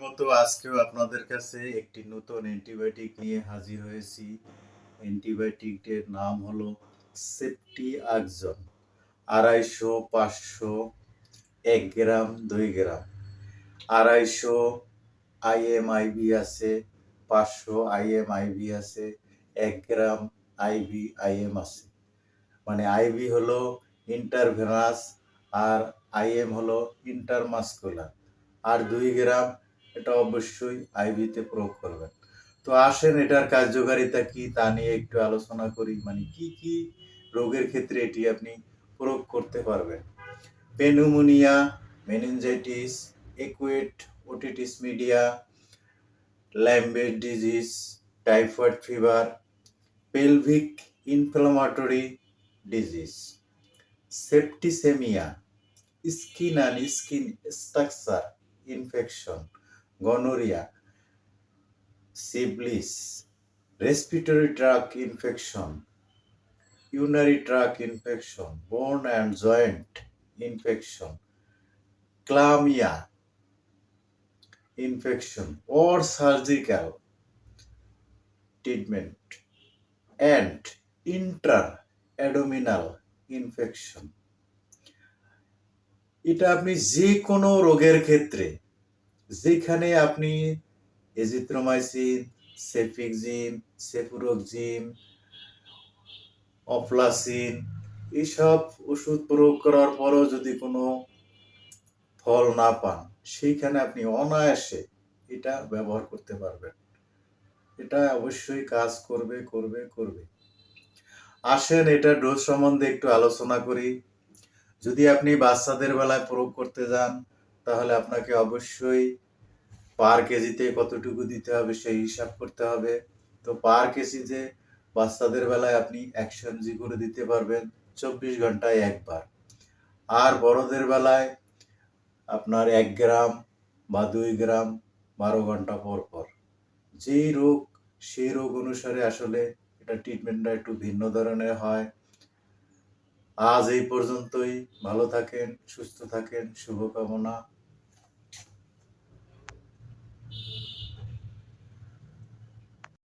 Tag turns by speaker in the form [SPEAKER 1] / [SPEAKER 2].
[SPEAKER 1] মতো আজকেও আপনাদের কাছে একটি নতুন অ্যান্টিবায়োটিক নিয়ে হাজির হয়েছি। অ্যান্টিবায়োটিকটির নাম হলো সেফটি আকজন আড়াইশো পাঁচশো এক গ্রাম, দুই গ্রাম। আড়াইশো আইএমআইবি আছে, পাঁচশো আইএমআইবি আছে, এক গ্রাম আইবি আইএম আছে। মানে আইবি হলো ইন্টারভেনাস আর আইএম হলো ইন্টারমাস্কুলার আর দুই গ্রাম এটা অবশ্যই আইভিতে প্রয়োগ করবেন। তো আসেন এটার কার্যকারিতা কি তা নিয়ে একটু আলোচনা করি। মানে কি কি রোগের ক্ষেত্রে এটি আপনি প্রয়োগ করতে পারবেন? Pneumonia, meningitis, acute, otitis media, ল্যাম্বেট disease, typhoid fever, pelvic inflammatory disease, septicaemia, skin and skin structure infection. Gonorrhea, syphilis, respiratory tract infection, urinary tract infection, bone and joint infection, chlamydia infection or surgical treatment and intra-abdominal infection এটা আপনি যে কোনো রোগের ক্ষেত্রে যেখানে আপনি azithromycin cefixime সেফুরোকজিম অফলাসিন এইসব ওষুধ প্রয়োগ করার পরও যদি কোনো ফল না পান, সেইখানে আপনি অনায়াসে এটা ব্যবহার করতে পারবেন। এটা অবশ্যই কাজ করবে করবে করবে। আসেন এটা ডোজ সম্বন্ধে একটু আলোচনা করি। যদি আপনি বাচ্চাদের বেলায় প্রয়োগ করতে যান তাহলে আপনাকে অবশ্যই পার কেজিতে কতটুকু দিতে হবে সেই হিসাব করতে হবে। তো পার কেজিতে বাচ্চাদের বেলায় আপনি একশো এমজি করে দিতে পারবেন চব্বিশ ঘন্টায় একবার। আর বড়দের বেলায় আপনার এক গ্রাম বা দুই গ্রাম বারো ঘণ্টা পর পর। যেই রোগ, সেই রোগ অনুসারে আসলে এটা ট্রিটমেন্টটা একটু ভিন্ন ধরনের হয়। আজ এই পর্যন্তই। ভালো থাকেন সুস্থ থাকেন শুভকামনা।